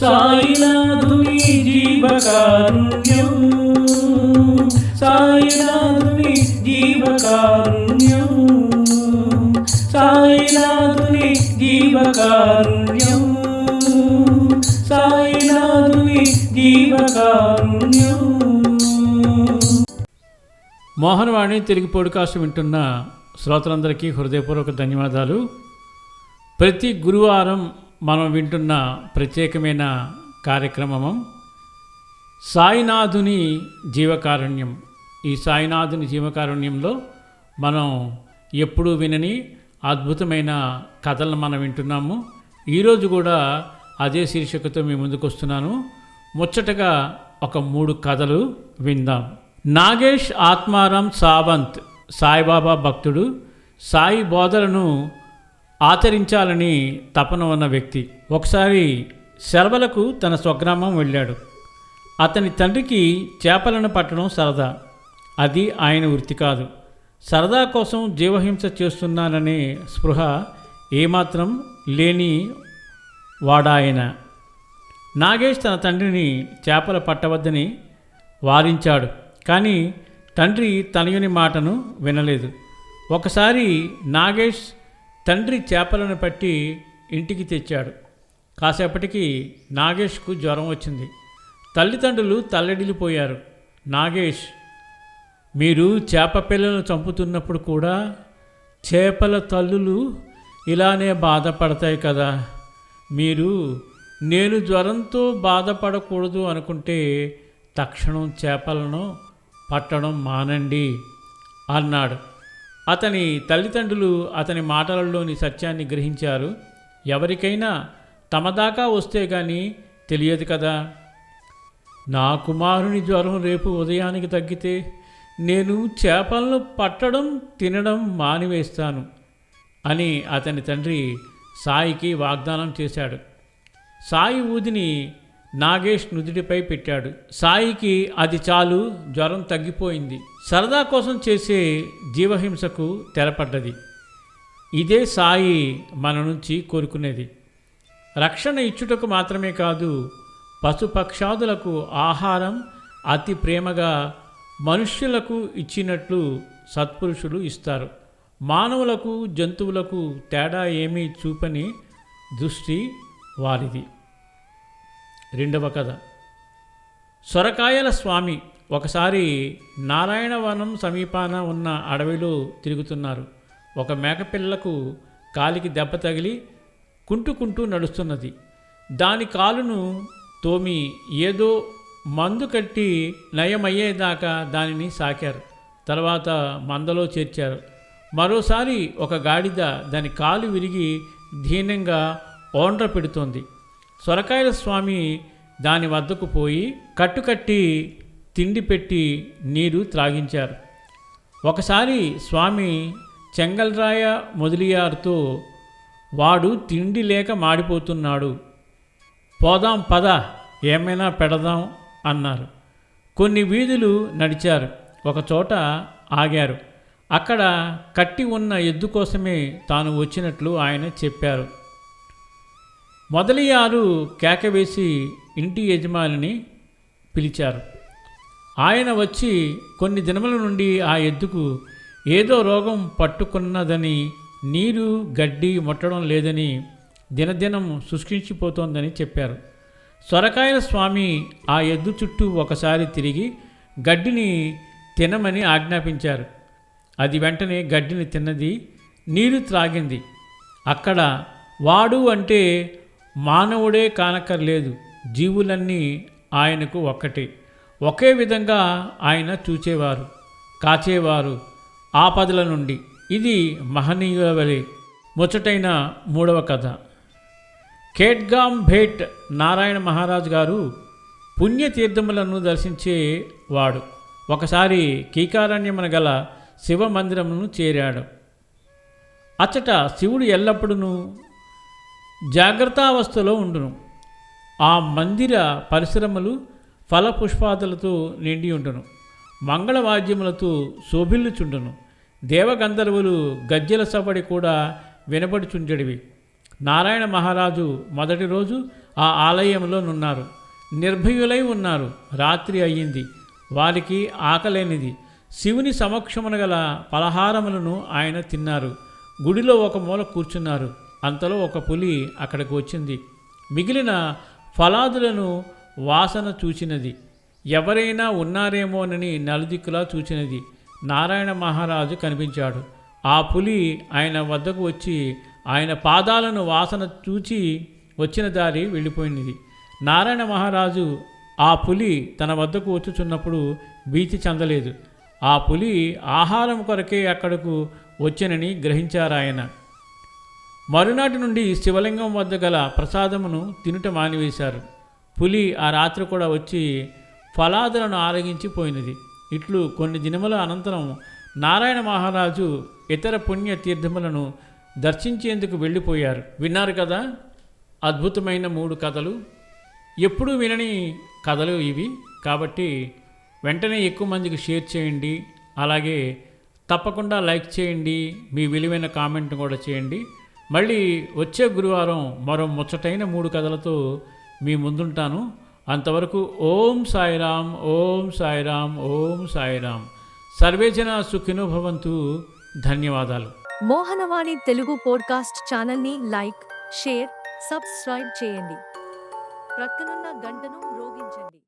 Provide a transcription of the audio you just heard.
సాయినాథుని జీవకారుణ్యం. సాయినాథుని జీవకారుణ్యం. సాయినాథుని జీవకారుణ్యం. సాయినాథుని జీవకారుణ్యం. మోహనవాణి తెలుగు పోడ్కాస్ట్ వింటున్న శ్రోతలందరికీ హృదయపూర్వక ధన్యవాదాలు. ప్రతి గురువారం మనం వింటున్న ప్రత్యేకమైన కార్యక్రమం సాయినాథుని జీవకారుణ్యం. ఈ సాయినాథుని జీవకారుణ్యంలో మనం ఎప్పుడూ వినని అద్భుతమైన కథలను మనం వింటున్నాము. ఈరోజు కూడా అదే శీర్షికతో మీ ముందుకు వస్తున్నాను. ముచ్చటగా ఒక మూడు కథలు విందాం. నాగేష్ ఆత్మారాం సావంత్ సాయిబాబా భక్తుడు. సాయి బోధలను ఆచరించాలని తపన ఉన్న వ్యక్తి. ఒకసారి సెలవులకు తన స్వగ్రామం వెళ్ళాడు. అతని తండ్రికి చేపలను పట్టడం సరదా. అది ఆయన వృత్తి కాదు. సరదా కోసం జీవహింస చేస్తున్నాననే స్పృహ ఏమాత్రం లేని వాడాయన. నాగేష్ తన తండ్రిని చేపలు పట్టవద్దని వారించాడు కానీ తండ్రి తనయుని మాటను వినలేదు. ఒకసారి నాగేష్ తండ్రి చేపలను పట్టి ఇంటికి తెచ్చాడు. కాసేపటికి నాగేష్కు జ్వరం వచ్చింది. తల్లిదండ్రులు తల్లడిల్లిపోయారు. నాగేష్ మీరు చేప పిల్లలను చంపుతున్నప్పుడు కూడా చేపల తల్లులు ఇలానే బాధపడతాయి కదా. మీరు నేను జ్వరంతో బాధపడకూడదు అనుకుంటే తక్షణం చేపలను పట్టడం మానండి అన్నాడు. అతని తల్లిదండ్రులు అతని మాటలలోని సత్యాన్ని గ్రహించారు. ఎవరికైనా తమదాకా వస్తే కానీ తెలియదు కదా. నా కుమారుని జ్వరం రేపు ఉదయానికి తగ్గితే నేను చేపలను పట్టడం తినడం మానివేస్తాను అని అతని తండ్రి సాయికి వాగ్దానం చేశాడు. సాయి ఊదిని నాగేష్ నుదుటిపై పెట్టాడు. సాయికి అది చాలు జ్వరం తగ్గిపోయింది. సరదా కోసం చేసే జీవహింసకు తెరపడ్డది. ఇదే సాయి మన నుంచి కోరుకునేది. రక్షణ ఇచ్చుటకు మాత్రమే కాదు పశుపక్షాదులకు ఆహారం అతి ప్రేమగా మనుష్యులకు ఇచ్చినట్లు సత్పురుషులు ఇస్తారు. మానవులకు జంతువులకు తేడా ఏమీ చూపని దృష్టి వారిది. రెండవ కథ. సొరకాయల స్వామి ఒకసారి నారాయణవనం సమీపాన ఉన్న అడవిలో తిరుగుతున్నారు. ఒక మేకపిల్లకు కాలికి దెబ్బ తగిలి కుంటుకుంటూ నడుస్తున్నది. దాని కాలును తోమి ఏదో మందు కట్టి నయమయ్యేదాకా దానిని సాకారు. తర్వాత మందలో చేర్చారు. మరోసారి ఒక గాడిద దాని కాలు విరిగి దీనంగా ఓండ్ర పెడుతోంది. సొరకాయల స్వామి దాని వద్దకు పోయి కట్టుకట్టి తిండి పెట్టి నీరు త్రాగించారు. ఒకసారి స్వామి చెంగల్రాయ మొదలియారుతో వాడు తిండి లేక మాడిపోతున్నాడు. పోదాం పద ఏమైనా పెడదాం అన్నారు. కొన్ని వీధులు నడిచారు. ఒకచోట ఆగారు. అక్కడ కట్టి ఉన్న ఎద్దు కోసమే తాను వచ్చినట్లు ఆయన చెప్పారు. మొదలియారు కేకవేసి ఇంటి యజమానిని పిలిచారు. ఆయన వచ్చి కొన్ని దినముల నుండి ఆ ఎద్దుకు ఏదో రోగం పట్టుకున్నదని నీరు గడ్డి ముట్టడం లేదని దినదినం శుష్కించిపోతోందని చెప్పారు. సొరకాయల స్వామి ఆ ఎద్దు చుట్టూ ఒకసారి తిరిగి గడ్డిని తినమని ఆజ్ఞాపించారు. అది వెంటనే గడ్డిని తిన్నది నీరు త్రాగింది. అక్కడ వాడు అంటే మానవుడే కానక్కర్లేదు జీవులన్నీ ఆయనకు ఒక్కటే. ఒకే విధంగా ఆయన చూచేవారు కాచేవారు ఆపదల నుండి. ఇది మహనీయుల వలె ముచ్చటైన మూడవ కథ. కేట్గామ్ భేట్ నారాయణ మహారాజ్ గారు పుణ్యతీర్థములను దర్శించేవాడు ఒకసారి కీకారణ్యమున గల శివ మందిరమును చేరాడు. అచ్చట శివుడు ఎల్లప్పుడూ జాగ్రత్తావస్థలో ఉండును. ఆ మందిర పరిశ్రమలు ఫలపుష్పాదులతో నిండి ఉండును. మంగళవాద్యములతో శోభిల్లుచుండును. దేవగంధర్వులు గజ్జెల సవడి కూడా వినబడుచుండెడివి నారాయణ మహారాజు మొదటి రోజు ఆ ఆలయంలో నున్నారు. నిర్భయులై ఉన్నారు. రాత్రి అయ్యింది. వారికి ఆకలేనిది. శివుని సమక్షమున గల పలహారములను ఆయన తిన్నారు. గుడిలో ఒక మూల కూర్చున్నారు. అంతలో ఒక పులి అక్కడికి వచ్చింది. మిగిలిన ఫలాదులను వాసన చూచినది. ఎవరైనా ఉన్నారేమోనని నలుదిక్కులా చూచినది. నారాయణ మహారాజు కనిపించాడు. ఆ పులి ఆయన వద్దకు వచ్చి ఆయన పాదాలను వాసన చూచి వచ్చిన దారి వెళ్ళిపోయినది. నారాయణ మహారాజు ఆ పులి తన వద్దకు వచ్చుచున్నప్పుడు భీతి చెందలేదు. ఆ పులి ఆహారం కొరకే అక్కడకు వచ్చనని గ్రహించారాయన. మరునాటి నుండి శివలింగం వద్ద గల ప్రసాదమును తినుట మానివేశారు. పులి ఆ రాత్రి కూడా వచ్చి ఫలాదులను ఆరగించి పోయినది. ఇట్లు కొన్ని దినముల అనంతరం నారాయణ మహారాజు ఇతర పుణ్య తీర్థములను దర్శించేందుకు వెళ్ళిపోయారు. విన్నారు కదా? అద్భుతమైన మూడు కథలు. ఎప్పుడూ వినని కథలు ఇవి. కాబట్టి వెంటనే ఎక్కువ మందికి షేర్ చేయండి. అలాగే తప్పకుండా లైక్ చేయండి. మీ విలువైన కామెంట్ కూడా చేయండి. మళ్ళీ వచ్చే గురువారం మరో ముచ్చటైన మూడు కథలతో మీ ముందుంటాను. అంతవరకు ఓం సాయిరామ్ ఓం సాయిరామ్ ఓం సాయిరామ్. సర్వేజన సుఖినో భవంతు. ధన్యవాదాలు. మోహనవాణి తెలుగు పోడ్కాస్ట్ ఛానల్ని లైక్ షేర్ సబ్స్క్రైబ్ చేయండి. ప్రక్కనున్న గంటను మ్రోగించండి.